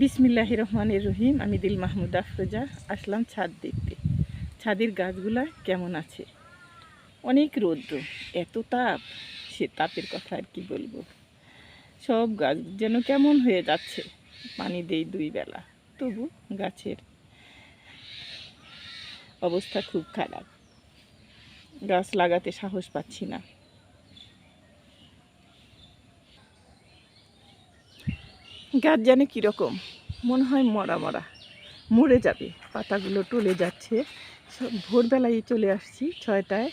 বিসমিল্লাহ রহমানের রহিম, আমি দিল মাহমুদ আফরোজা, আসলাম ছাদ দেখতে। ছাদের গাছগুলা কেমন আছে? অনেক রৌদ্র, এত তাপ, সে তাপের কথা আর কি বলব? সব গাছ যেন কেমন হয়ে যাচ্ছে, পানি দেই দুই বেলা। তবু গাছের অবস্থা খুব খারাপ। গাছ লাগাতে সাহস পাচ্ছি না। গাছ জানে কীরকম? মনে হয় মরা মরা। মরে যাবে। পাতাগুলো টলে যাচ্ছে। সব ভোরবেলায় চলে আসছি ছয়টায়।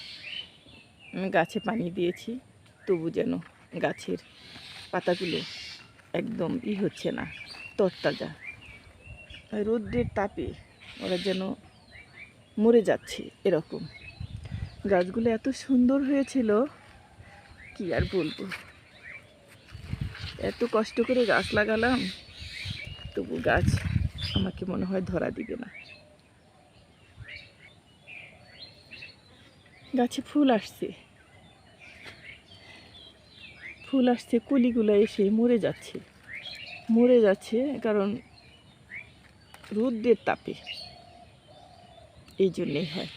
গাছে পানি দিয়েছি। তবু যেন গাছের পাতাগুলো একদম ই হচ্ছে না, তরতাজা। রোদ্রের তাপে ওরা যেন মরে যাচ্ছে এরকম। গাছগুলো এত সুন্দর হয়েছিল, কি আর বলব? এত কষ্ট করে গাছ লাগালাম, তবু গাছ আমাকে মনে হয় ধরা দিবে না। গাছে ফুল আসছে। ফুল আসছে, কলিগুলো এসে মরে যাচ্ছে। মরে যাচ্ছে কারণ রোদ্রের তাপে। এই জন্যেই হয়।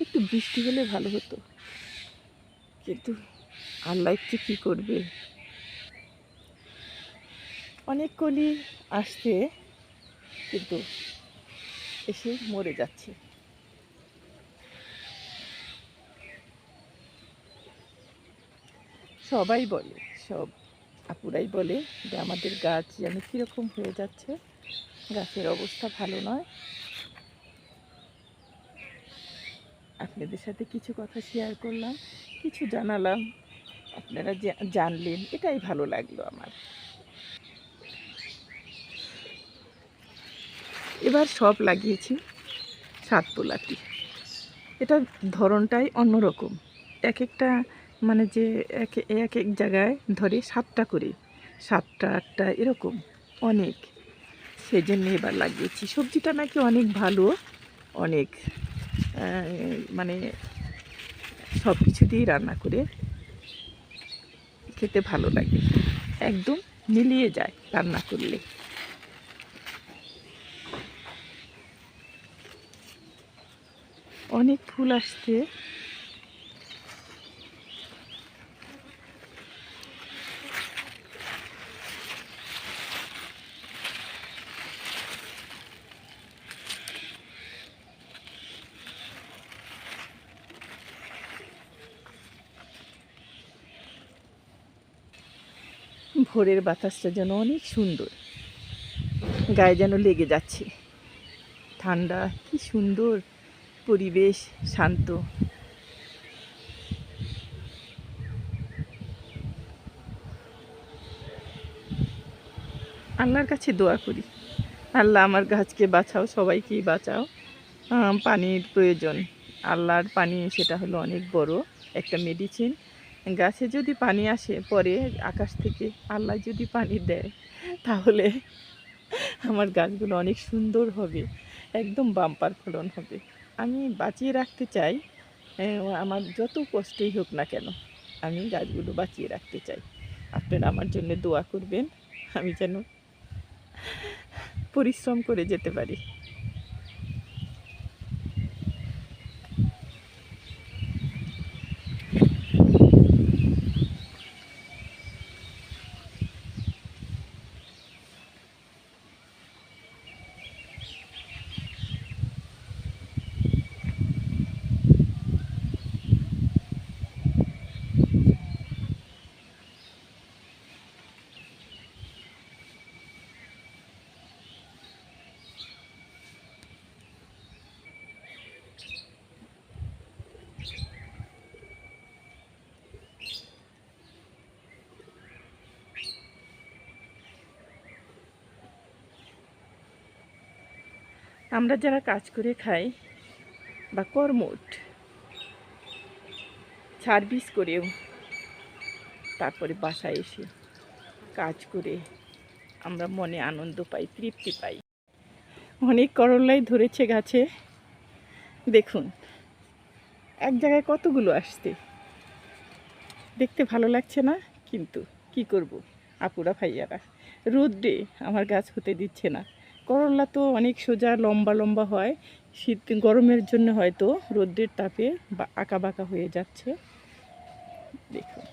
একটু বৃষ্টি হলে ভালো হতো। কিন্তু আল্লাহ একটু কী করবে? অনেক কলি আসছে, কিন্তু এসে মরে যাচ্ছে। সবাই বলে, সব আপুরাই বলে যে আমাদের গাছ যেন কীরকম হয়ে যাচ্ছে। গাছের অবস্থা ভালো নয়। আপনাদের সাথে কিছু কথা শেয়ার করলাম, কিছু জানালাম, আপনারা জানলেন, এটাই ভালো লাগল আমার। এবার সব লাগিয়েছি সাত পোলাটি এটার ধরনটাই অন্যরকম। এক একটা মানে যে এক এক এক জায়গায় ধরে সাতটা করে, সাতটা, আটটা এরকম অনেক। সেই জন্য এবার লাগিয়েছি। সবজিটা নাকি অনেক ভালো, অনেক। মানে সব কিছু দিয়েই রান্না করে খেতে ভালো লাগে। একদম মিলিয়ে যায় রান্না করলে। অনেক ফুল আসছে। ভোরের বাতাসটা যেন অনেক সুন্দর। গায়ে যেন লেগে যাচ্ছে। ঠান্ডা, কি সুন্দর পরিবেশ, শান্ত। আল্লাহর কাছে দোয়া করি। আল্লাহ আমার গাছকে বাঁচাও, সবাইকেই বাঁচাও। পানির প্রয়োজন। আল্লাহর পানি, সেটা হলো অনেক বড় একটা মেডিসিন গাছে যদি পানি আসে, পরে আকাশ থেকে আল্লাহ যদি পানি দেয়, তাহলে আমার গাছগুলো অনেক সুন্দর হবে, একদম বাম্পার ফলন হবে। আমি বাঁচিয়ে রাখতে চাই আমার যত কষ্টই হোক না কেন, আমি গাছগুলো বাঁচিয়ে রাখতে চাই। আপনারা আমার জন্য দোয়া করবেন, আমি যেন পরিশ্রম করে যেতে পারি। আমরা যারা কাজ করে খাই বা কর্মঠ, সার্ভিস করেও তারপরে বাসায় এসে কাজ করে আমরা মনে আনন্দ পাই, তৃপ্তি পাই। অনেক করলাই ধরেছে গাছে। দেখুন, এক জায়গায় কতগুলো আসছে? দেখতে ভালো লাগছে না? কিন্তু কি করব? আপুরা ভাইয়ারা, রোদ্রে আমার গাছ হতে দিচ্ছে না। করলা তো অনেক সোজা, লম্বা লম্বা হয়। শীত, গরমের জন্য হয়তো রোদ্রের তাপে বা আঁকা বাঁকা হয়ে যাচ্ছে। দেখুন।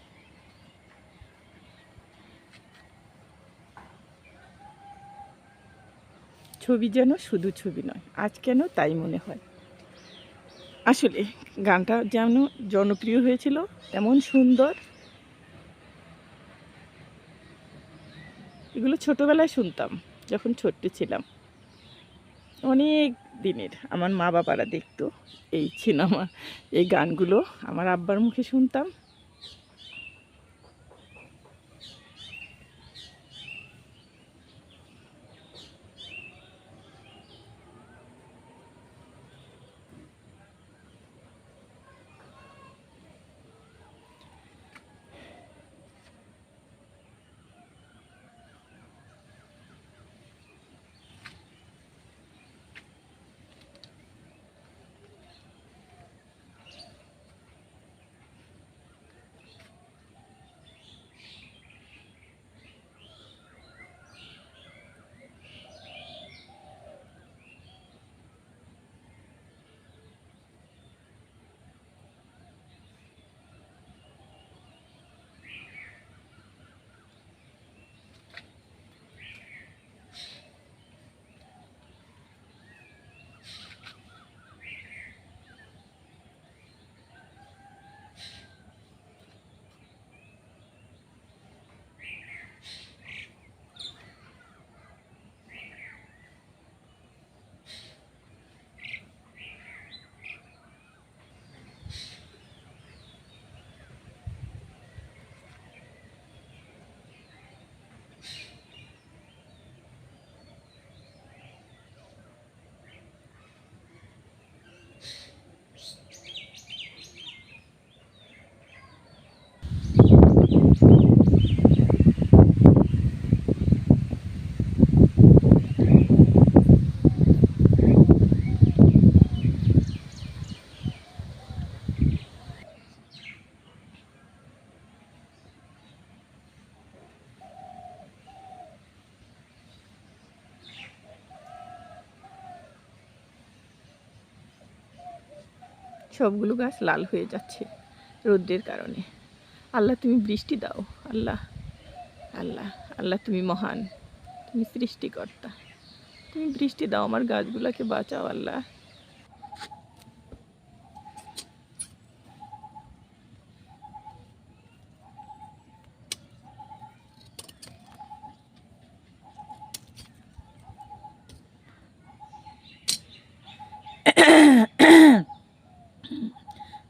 ছবি যেন শুধু ছবি নয়, আজ কেন তাই মনে হয়। আসলে গানটা যেমন জনপ্রিয় হয়েছিল, তেমন সুন্দর। এগুলো ছোটোবেলায় শুনতাম। যখন ছোট্ট ছিলাম। অনেক দিনের আমার মা বাবারা দেখতো এই সিনেমা এই গানগুলো। আমার আব্বার মুখে শুনতাম। সবগুলো গাছ লাল হয়ে যাচ্ছে রোদ্রের কারণে। আল্লাহ, তুমি বৃষ্টি দাও। আল্লাহ আল্লাহ আল্লাহ, তুমি মহান, তুমি সৃষ্টিকর্তা। তুমি বৃষ্টি দাও, আমার গাছগুলোকে বাঁচাও, আল্লাহ।